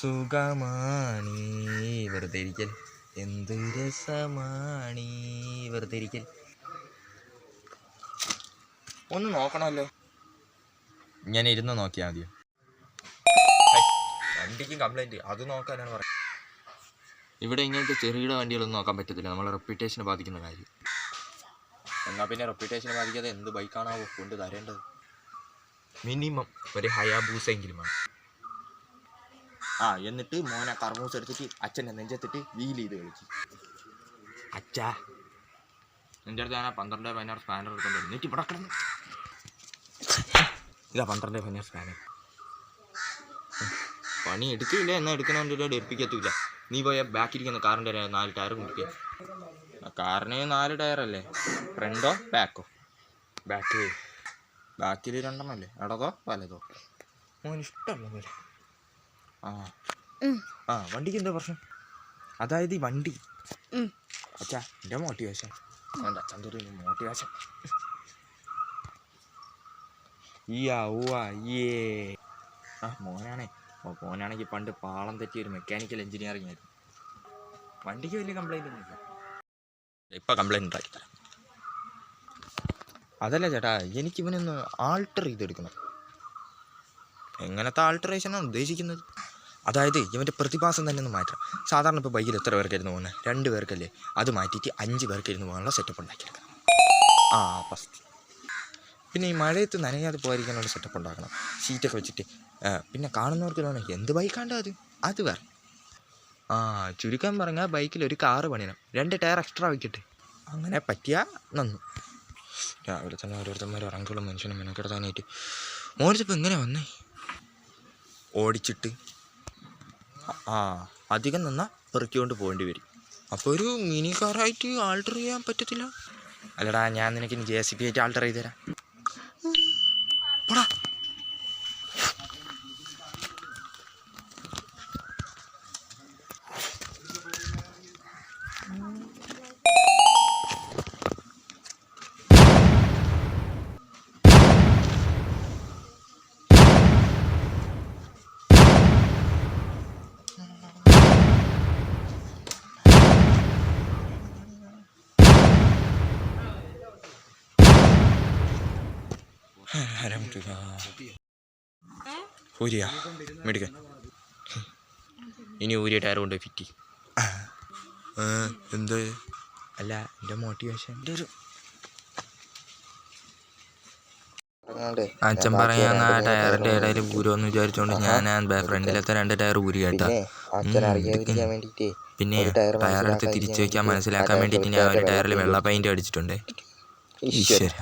സുഖമാണീ. വെറുതെ ഇരിക്കൽ. എന്ത് രസമാണീ. വെറുതെ ഇരിക്കൽ. ഒന്ന് നോക്കണമല്ലോ. ഞാൻ ഇരുന്ന് നോക്കിയാൽ മതിയോ? വണ്ടിക്കും കംപ്ലൈന്റ് അത് നോക്കാനാണ് പറയുന്നത്. ഇവിടെ ഇങ്ങനത്തെ ചെറുകിട വണ്ടികളൊന്നും നോക്കാൻ പറ്റത്തില്ല. നമ്മളെ റെപ്യൂട്ടേഷനെ ബാധിക്കുന്ന കാര്യം. എന്നാൽ പിന്നെ റെപ്യൂട്ടേഷനെ ബാധിക്കാതെ എന്ത് ബൈക്കാണാവോ കൊണ്ട് തരേണ്ടത്. മിനിമം ഒരു ഹയാബൂസെങ്കിലും വേണം. ആ എന്നിട്ട് മോനെ കർമ്മൂസ് എടുത്തിട്ട് അച്ഛന്റെ നെഞ്ചത്തിട്ട് വീൽ ചെയ്ത് കളിച്ചു അച്ഛാ. നെഞ്ചെടുത്ത് അടുത്ത് ഞാൻ ആ പന്ത്രണ്ട് പതിനാറ് സ്പാനർ എടുത്തോണ്ട്. എന്നിട്ട് ഇവിടെ കിടന്ന്. ഇതാ പന്ത്രണ്ട് പതിനാറ് സ്പാനർ പണി എടുക്കില്ല എന്നാൽ എടുക്കണമെന്നില്ല എടുപ്പിക്കത്തില്ല നീ പോയ ബാക്കിരിക്കുന്ന കാറിന്റെ നാല് ടയർ കുടിക്കുക കാറിന് നാല് ടയറല്ലേ ഫ്രണ്ടോ ബാക്കോ ബാക്ക് ബാക്കിൽ രണ്ടെണ്ണല്ലേ ഇടതോ വലതോ? മോന് ഇഷ്ടമല്ല പോലെ ആ. വണ്ടിക്ക് എന്താ പ്രശ്നം? അതായത് ഈ വണ്ടി. അച്ഛാ എന്റെ മോട്ടിവേഷൻ. അച്ഛൻ മോട്ടിവേഷൻ. ഈ ഏ. ആ മോനാണേ. മോനാണെങ്കിൽ പണ്ട് പാളം തെറ്റിയ ഒരു മെക്കാനിക്കൽ എഞ്ചിനീയറിംഗ് ആയിരുന്നു. വണ്ടിക്ക് വലിയ കംപ്ലൈന്റ് ഒന്നുമില്ല ഇപ്പം ഉണ്ടാക്കി തരാം അതല്ല ചേട്ടാ എനിക്ക് ഇവനൊന്ന് ആൾട്ടർ ചെയ്തെടുക്കണം. എങ്ങനത്തെ ആൾട്ടറേഷനാണ് ഉദ്ദേശിക്കുന്നത്? അതായത് ഇവന്റെ പ്രതിഭാസം തന്നെ ഒന്ന് മാറ്റണം. സാധാരണ ഇപ്പോൾ ബൈക്കിൽ എത്ര പേർക്കായിരുന്നു പോകുന്നത് രണ്ട് പേർക്കല്ലേ. അത് മാറ്റിയിട്ട് അഞ്ച് പേർക്കായിരുന്നു പോകാനുള്ള സെറ്റപ്പ് ഉണ്ടാക്കിയെടുക്കണം. ആ ഫസ്റ്റ് പിന്നെ ഈ മഴയത്ത് നനയാതെ പോയിരിക്കാനുള്ള സെറ്റപ്പ് ഉണ്ടാക്കണം. ഷീറ്റൊക്കെ വെച്ചിട്ട് പിന്നെ കാണുന്നവർക്ക് തോന്നുന്നു എന്ത് ബൈക്കാണ്ട് അത് അത് വേറെ. ആ ചുരുക്കം പറഞ്ഞാൽ ബൈക്കിൽ ഒരു കാറ് പണിയണം. രണ്ട് ടയർ എക്സ്ട്രാ വയ്ക്കട്ടെ അങ്ങനെ പറ്റിയാൽ നന്നു. രാവിലെ തന്നെ ഓരോരുത്തന്മാർ ഇറങ്ങിയുള്ള മനുഷ്യനും മെനക്കെടുത്താനായിട്ട്. മോനിച്ചപ്പോൾ എങ്ങനെ വന്നേ? ഓടിച്ചിട്ട് ആ അധികം നിന്നാൽ പെറുക്കിക്കൊണ്ട് പോകേണ്ടി വരും. അപ്പോൾ ഒരു മിനി കാറായിട്ട് ആൾട്ടർ ചെയ്യാൻ പറ്റത്തില്ല? അല്ലടാ ഞാൻ നിനക്ക് ജെ സി പി ആയിട്ട് ആൾട്ടർ ചെയ്ത് തരാം. അരമുട്ടുക ഊരിയ? മേടിക്കാൻ ഇനി ഊരിയ ടയർ കൊണ്ട് ഫിറ്റി എന്ത്? അല്ല എന്റെ മോട്ടിവേഷൻ എന്റെ ഒരു അച്ഛൻ പറയാൻ ആ ടയറിന്റെ ഇടയിൽ ഊരോന്ന് വിചാരിച്ചോണ്ട് ഞാൻ ബാക്ക് ഫ്രണ്ടിലത്തെ രണ്ട് ടയർ ഊരി കേട്ടാ. പിന്നെ ടയറെടുത്ത് തിരിച്ചു വെക്കാൻ മനസ്സിലാക്കാൻ വേണ്ടിയിട്ട് ഞാൻ ഒരു ടയറിൽ വെള്ള പെയിന്റ് അടിച്ചിട്ടുണ്ട്. ഈശ്വര.